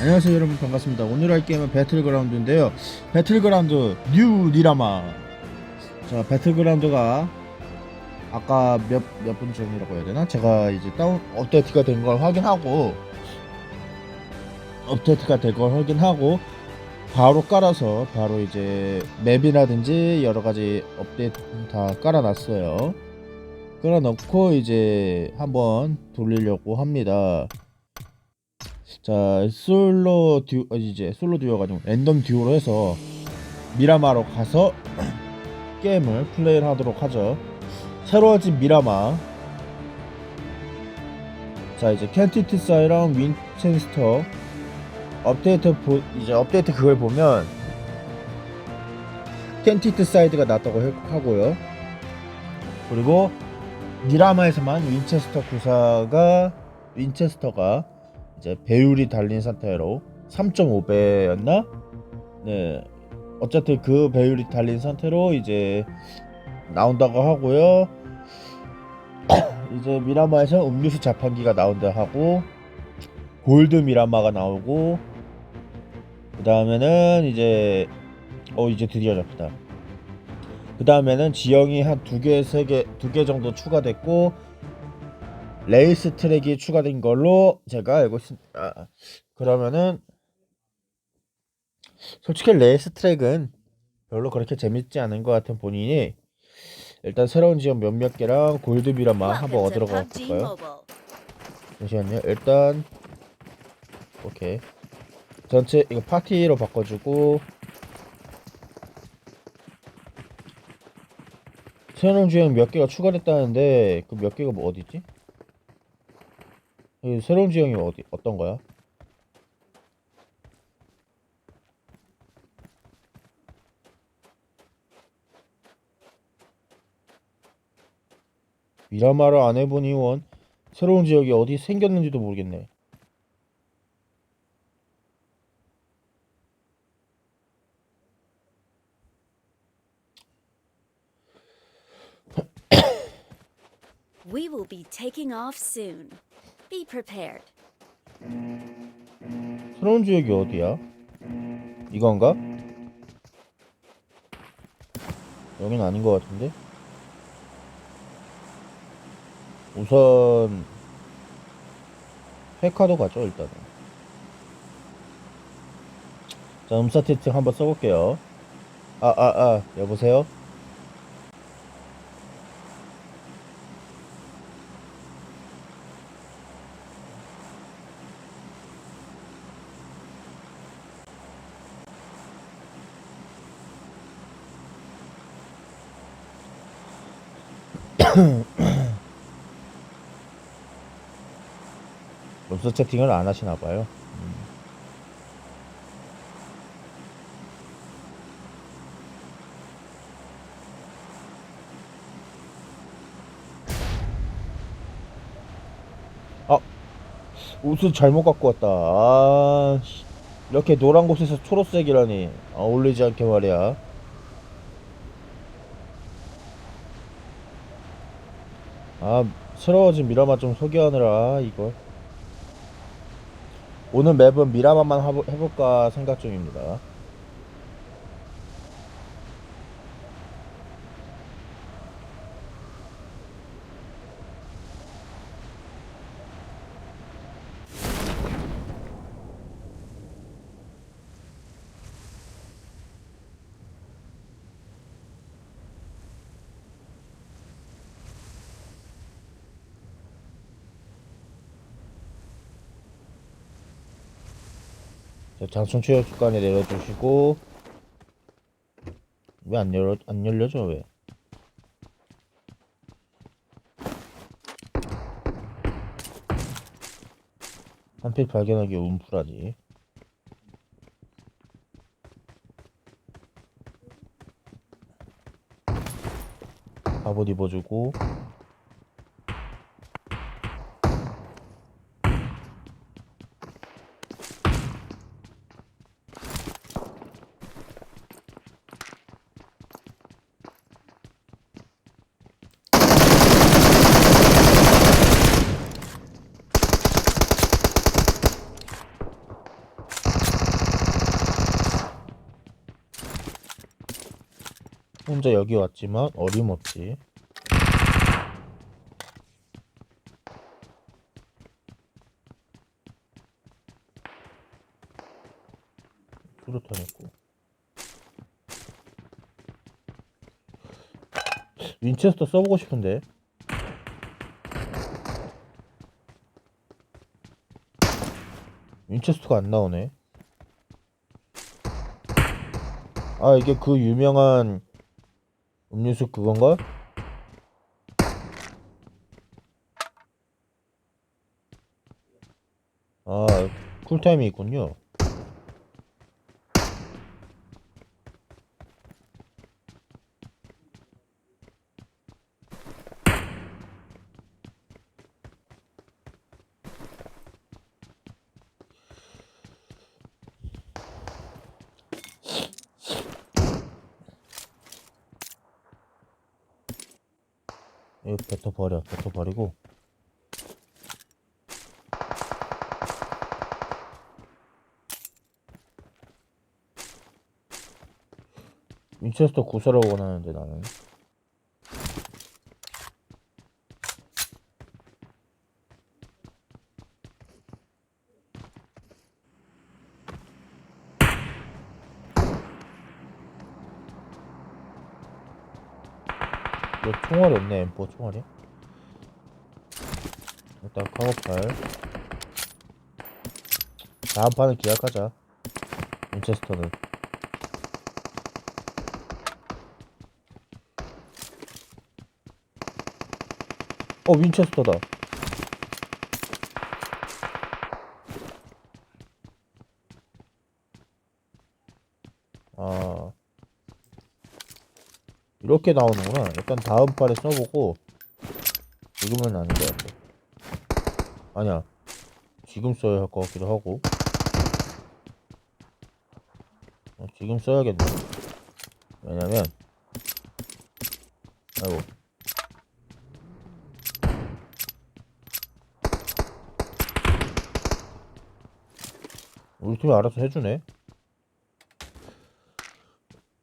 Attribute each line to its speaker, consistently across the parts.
Speaker 1: 안녕하세요 여러분. 반갑습니다. 오늘 할 게임은 배틀그라운드인데요. 배틀그라운드 뉴 니라마. 자 배틀그라운드가 아까 몇 몇 분 전이라고 해야 되나? 제가 이제 다운 업데이트가 된 걸 확인하고 업데이트가 된 걸 확인하고 바로 깔아서 바로 이제 맵이라든지 여러 가지 업데이트 다 깔아놨어요. 깔아놓고 이제 한번 돌리려고 합니다 자 솔로 듀 어, 이제 솔로 듀오가 아니고 랜덤 듀오로 해서 미라마로 가서 게임을 플레이를 하도록 하죠. 새로워진 미라마. 자 이제 켄티티 사이랑 윈체스터 업데이트 보, 이제 업데이트 그걸 보면 켄티트 사이드가 낫다고 해- 하고요. 그리고 미라마에서만 윈체스터 구사가 윈체스터가 이제 배율이 달린 상태로 3.5배였나? 네. 어쨌든 그 배율이 달린 상태로 이제 나온다고 하고요. 이제 미라마에서 음료수 자판기가 나온다 하고 골드 미라마가 나오고 그 다음에는 이제 어 이제 드디어 잡히다. 그 다음에는 지형이 한 두 개, 세 개, 두 개 정도 추가됐고 레이스 트랙이 추가된 걸로 제가 알고 있습니다. 아, 그러면은 솔직히 레이스 트랙은 별로 그렇게 재밌지 않은 것 같은 본인이 일단 새로운 지역 몇몇 개랑 골드비라마 한번 얻으러 가볼까요? 잠시만요. 일단 오케이 전체 이거 파티로 바꿔주고 새로운 지역 몇 개가 추가됐다는데 그 몇 개가 뭐 어디지? 이 새로운 지형이 어디 어떤 거야? 미라마를 안 해본 이원 새로운 지역이 어디 생겼는지도 모르겠네.
Speaker 2: Be prepared.
Speaker 1: 새로운 지역이 어디야? 이건가? 여긴 아닌 것 같은데? 우선 페카도 가죠 일단은 자 음사 채팅 한번 써볼게요 아아아 여보세요? 음사 채팅을 안 하시나 봐요. 아 옷을 잘못 갖고 왔다. 아 씨. 이렇게 노란 곳에서 초록색이라니. 아, 어울리지 않게 말이야. 아 새로워진 미라마 좀 소개하느라 이걸 오늘 맵은 미라마만 하보- 해볼까 생각 중입니다 장충 습관에 내려주시고 왜 안 열려 안 열려져 왜? 한필 발견하기 운풀하지. 갑옷 입어주고 혼자 여기 왔지만 어림없지. 수류탄 있고. 윈체스터 써보고 싶은데. 윈체스터가 안 나오네. 아, 이게 그 유명한 음료수 그건가? 아, 쿨타임이 있군요. 이거 뱉어 버려, 뱉어 버리고. 윈체스터 구사를 원하는데 나는. 총알이 없네, M4 총알이. 일단 카고팔. 다음 판은 기약하자. 윈체스터는. 어, 윈체스터다. 아. 이렇게 나오는구나. 일단 다음 판에 써보고, 지금은 아닌 것 같아. 아니야. 지금 써야 할 것 같기도 하고. 어, 지금 써야겠네. 왜냐면, 아이고. 우리 팀이 알아서 해주네.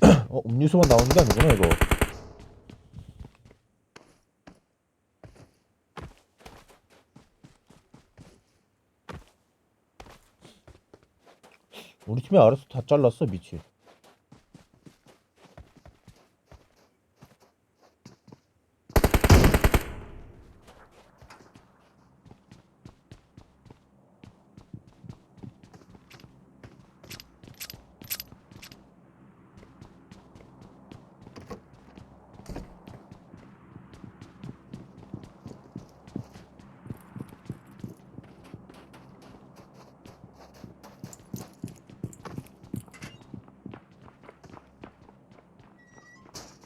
Speaker 1: 어, 음료수만 나오는 게 아니구나, 이거. 팀이 알아서 다 잘랐어, 미친.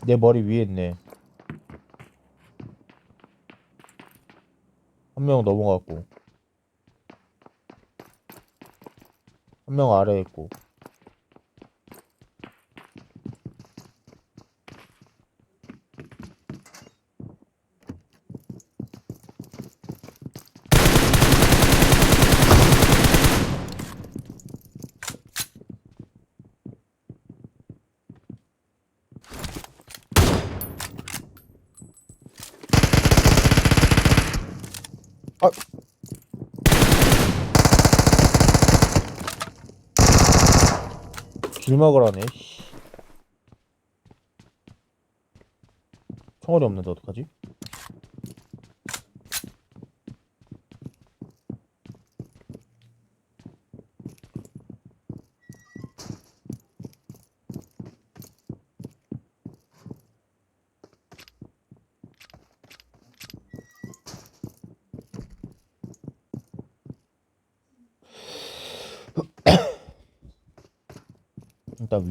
Speaker 1: 내 머리 위에 있네. 한 명 넘어갔고. 한 명 아래에 있고. 아. 길막을 하네. 씨. 총알이 없는데 어떡하지?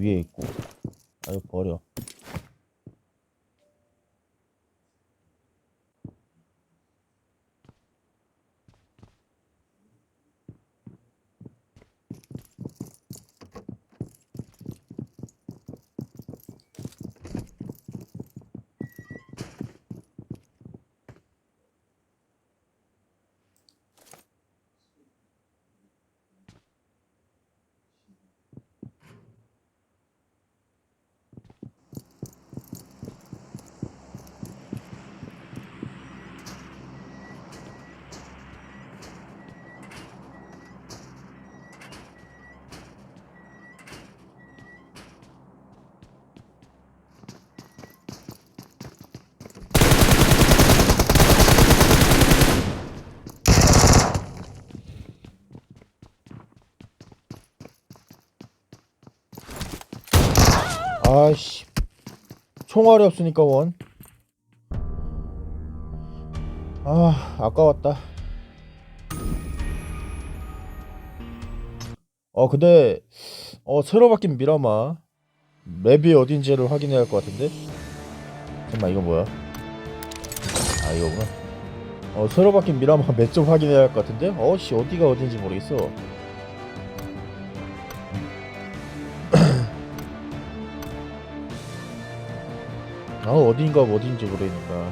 Speaker 1: 일 아씨 총알이 없으니까 원. 아 아까웠다. 어 근데 어 새로 바뀐 미라마 맵이 어딘지를 확인해야 할 것 같은데. 잠깐만 이거 뭐야? 아 이거구나. 어 새로 바뀐 미라마 맵 좀 확인해야 할 것 같은데. 어씨 어디가 어딘지 모르겠어. 아 어딘가 어딘지 모르니까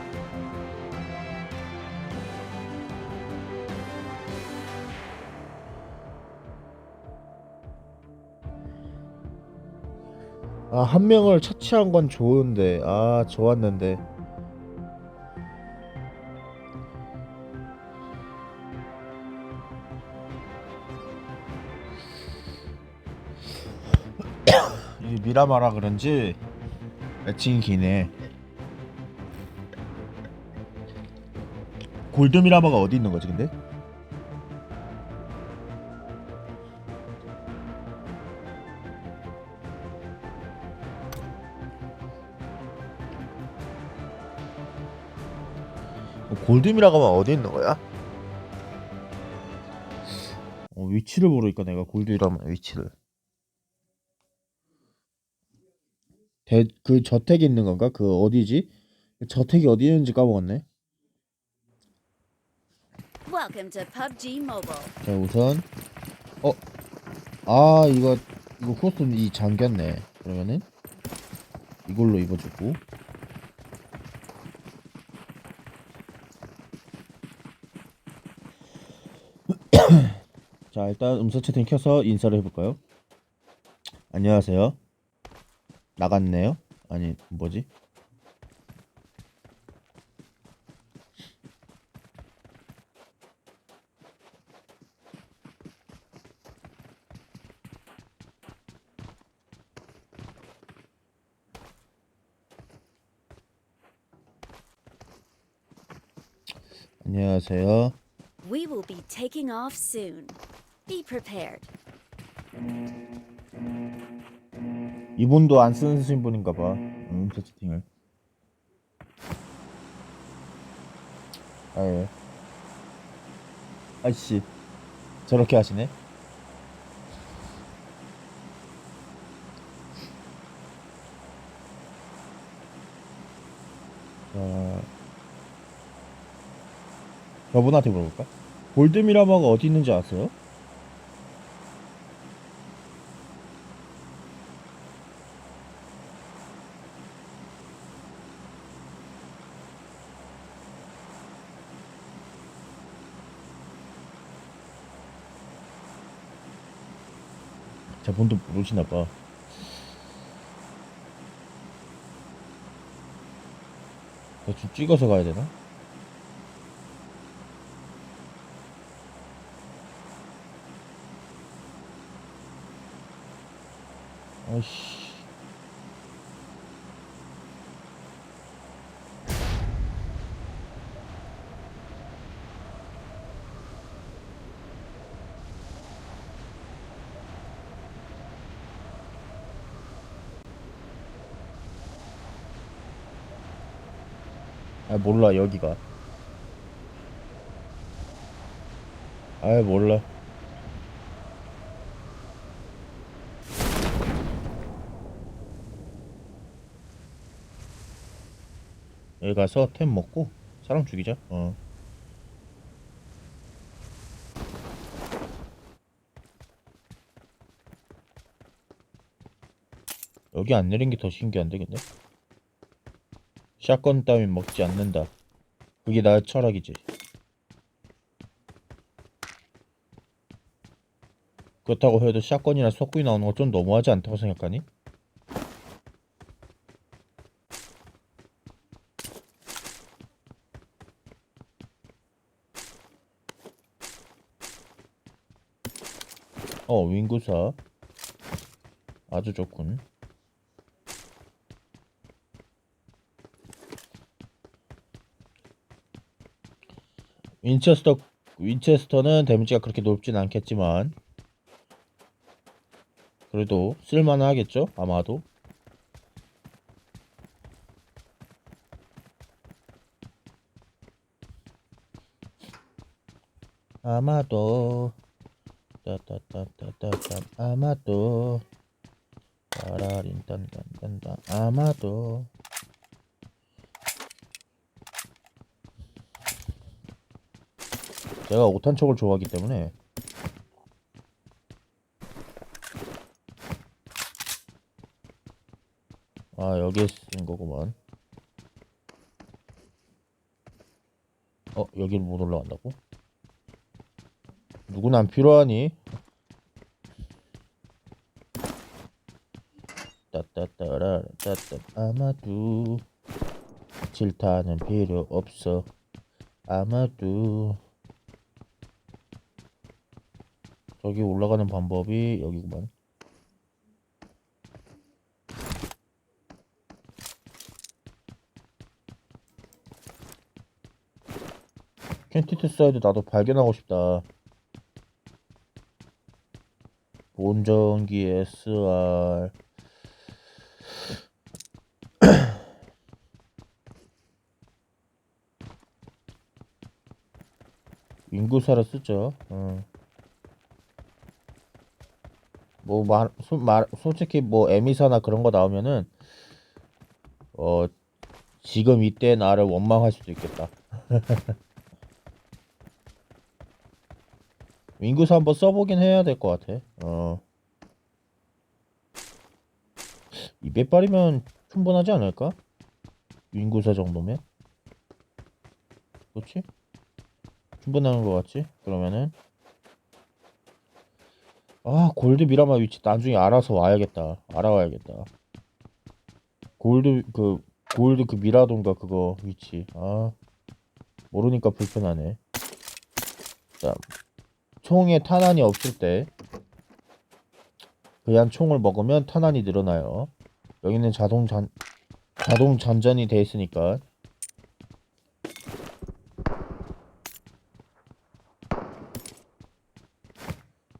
Speaker 1: 아한 명을 처치한 건 좋은데 아 좋았는데. 이 미라마라 그런지 애칭이 기네 골드 미라마가 어디 있는 거지 근데? 골드 미라마가 어디 있는 거야? 어, 위치를 모르니까 내가 골드 미라마 위치를 대, 그 저택이 있는 건가? 그 어디지? 저택이 어디 있는지 까먹었네. 자 우선 어, 아 이거 이거 코스튬 이 잠겼네. 그러면은 이걸로 입어주고. 자 일단 음성 채팅 켜서 인사를 해볼까요? 안녕하세요. 나갔네요. 아니 뭐지? 안녕하세요.
Speaker 2: We will be taking off soon. Be prepared.
Speaker 1: 이분도 안 쓰는 분인가 봐. 음, 저 채팅을. 아 예. 아씨. 저렇게 하시네. 저분한테 물어볼까? 골드미라마가 어디 있는지 아세요? 저분도 모르시나 봐. 대충 찍어서 가야 되나? 아이씨. 아 몰라 여기가 아 몰라 여기 가서 템 먹고 사람 죽이자. 어. 여기 안 내린 게 더 신기한데 근데? 샷건 따윈 먹지 않는다. 그게 나의 철학이지. 그렇다고 해도 샷건이나 석구이 나오는 거좀 너무하지 않다고 생각하니? 어 윙구사. 아주 좋군. 윈체스터 윈체스터는 데미지가 그렇게 높진 않겠지만 그래도 쓸만하겠죠? 아마도. 아마도. 따따따따따따 아마도. 따라린 딴딴딴딴. 아마도. 제가 오탄 척을 좋아하기 때문에. 아 여기에 쓴 거구만. 어 여기를 못 올라간다고? 누구나 안 필요하니? 따따따라 따따 아마도 질타는 필요 없어. 아마도. 저기 올라가는 방법이 여기구만. 캔티트 사이드 나도 발견하고 싶다 온전기 SR 인구사를 쓰죠. 어. 뭐 말, 소, 말, 솔직히 뭐 에미사나 그런 거 나오면은 어 지금 이때 나를 원망할 수도 있겠다. 윙구사 한번 써보긴 해야 될 것 같아. 어. 200발이면 충분하지 않을까? 윙구사 정도면? 그렇지? 충분한 것 같지? 그러면은 아 골드 미라마 위치 나중에 알아서 와야겠다. 알아와야겠다. 골드 그 골드 그 미라동가 그거 위치 아 모르니까 불편하네. 자 총에 탄환이 없을 때 그냥 총을 먹으면 탄환이 늘어나요. 여기는 자동 잔 자동 잔전이 돼 있으니까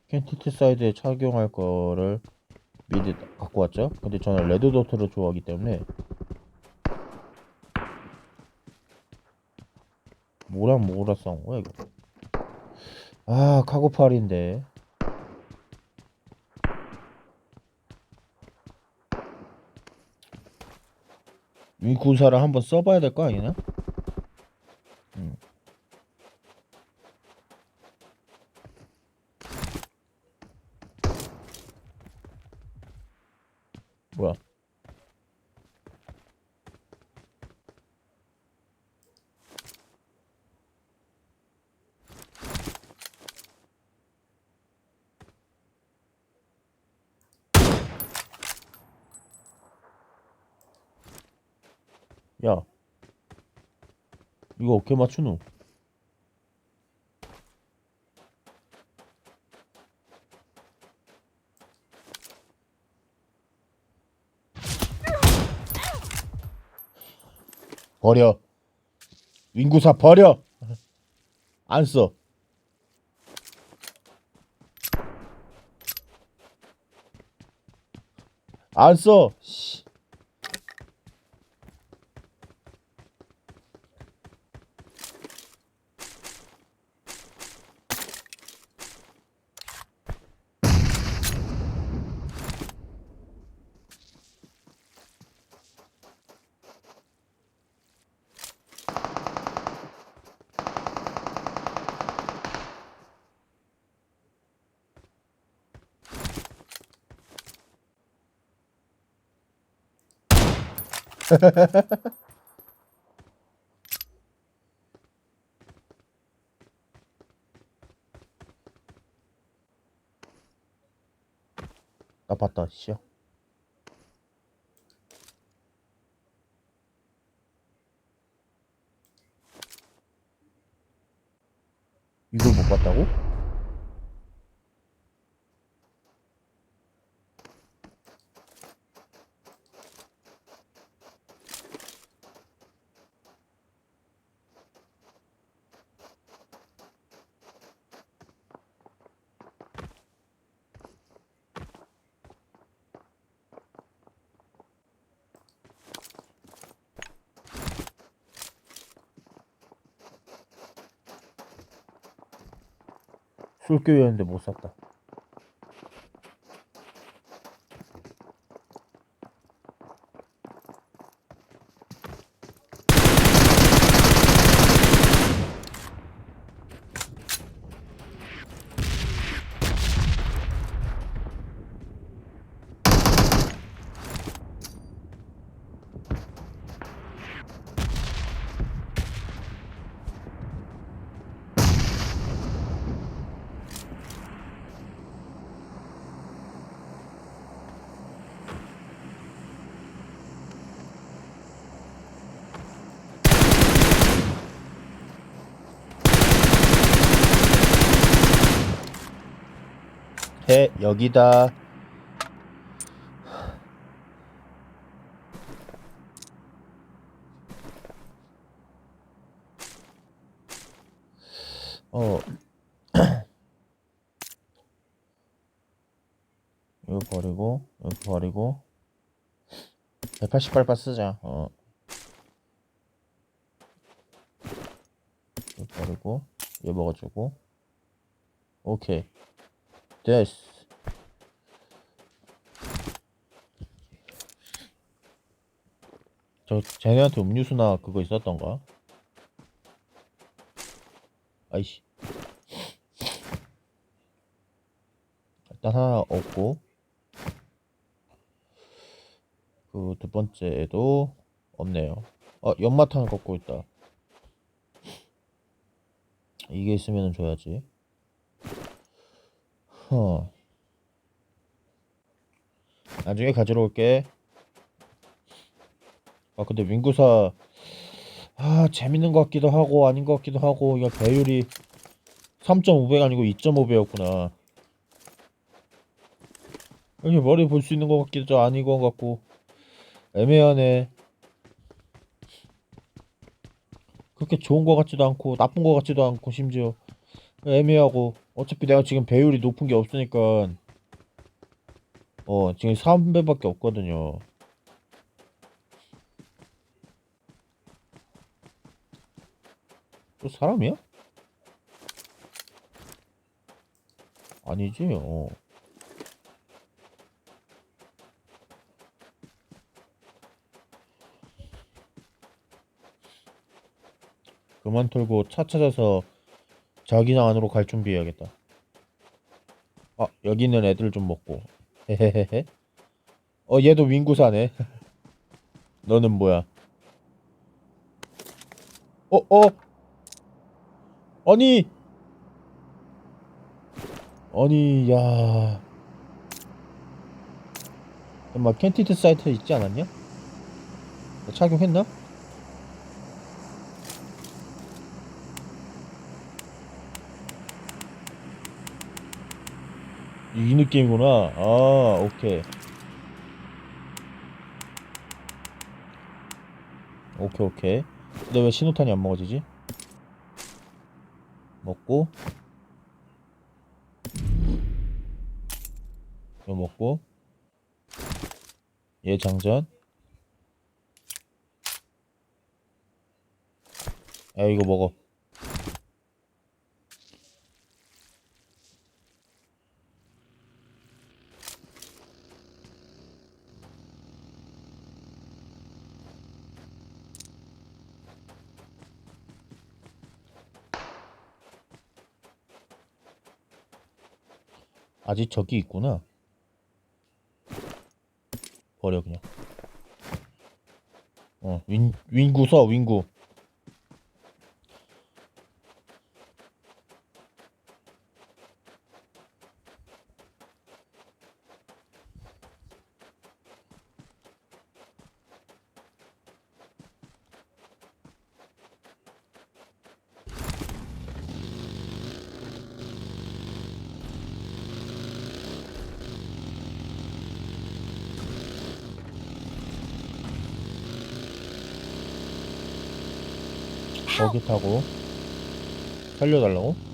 Speaker 1: 캔티트 사이드에 착용할 거를 미리 갖고 왔죠. 근데 저는 레드 도트를 좋아하기 때문에 뭐랑 뭐랑 싸운 거야 이거? 아 카고팔인데 이 군사를 한번 써봐야 될 거 아니나? 음. 뭐야? 야, 이거 어떻게 맞추노? 버려. 윙구사 버려. 안 써. 안 써. 씨. 나 봤다, 씨야. 이걸 못 봤다고? 쏠교였는데 못 쐈다. 해 여기다. 어. 이거 버리고 이거 버리고 188바 쓰자. 어. 이거 버리고 이거 먹어주고 오케이. 됐어. 저 쟤네한테 음료수나 그거 있었던가? 아이씨. 일단 하나 없고 그 두 번째도 없네요. 어 연마탄 걷고 있다. 이게 있으면 줘야지. 허. 나중에 가지러 올게. 아 근데 윙구사 아 재밌는 것 같기도 하고 아닌 것 같기도 하고 이거 배율이 3.5배 아니고 2.5배였구나. 여기 머리 볼 수 있는 것 같기도 아닌 것 같고 애매하네. 그렇게 좋은 것 같지도 않고 나쁜 것 같지도 않고 심지어 애매하고 어차피 내가 지금 배율이 높은 게 없으니까 어 지금 3배밖에 없거든요 또 사람이야? 아니지 어 그만 털고 차 찾아서 자기장 안으로 갈 준비해야겠다. 아, 여기 있는 애들 좀 먹고. 헤헤헤헤. 어, 얘도 윙구사네. 너는 뭐야? 어, 어? 아니! 아니, 야. 엄마 캔티드 사이트 있지 않았냐? 착용했나? 이 느낌이구나. 아, 오케이. 오케이, 오케이. 근데 왜 신호탄이 안 먹어지지? 먹고. 이거 먹고. 얘 장전. 야, 이거 먹어. 아직 저기 있구나. 버려 그냥. 어, 윈 윈구 써 윈구. 거기 타고 살려달라고?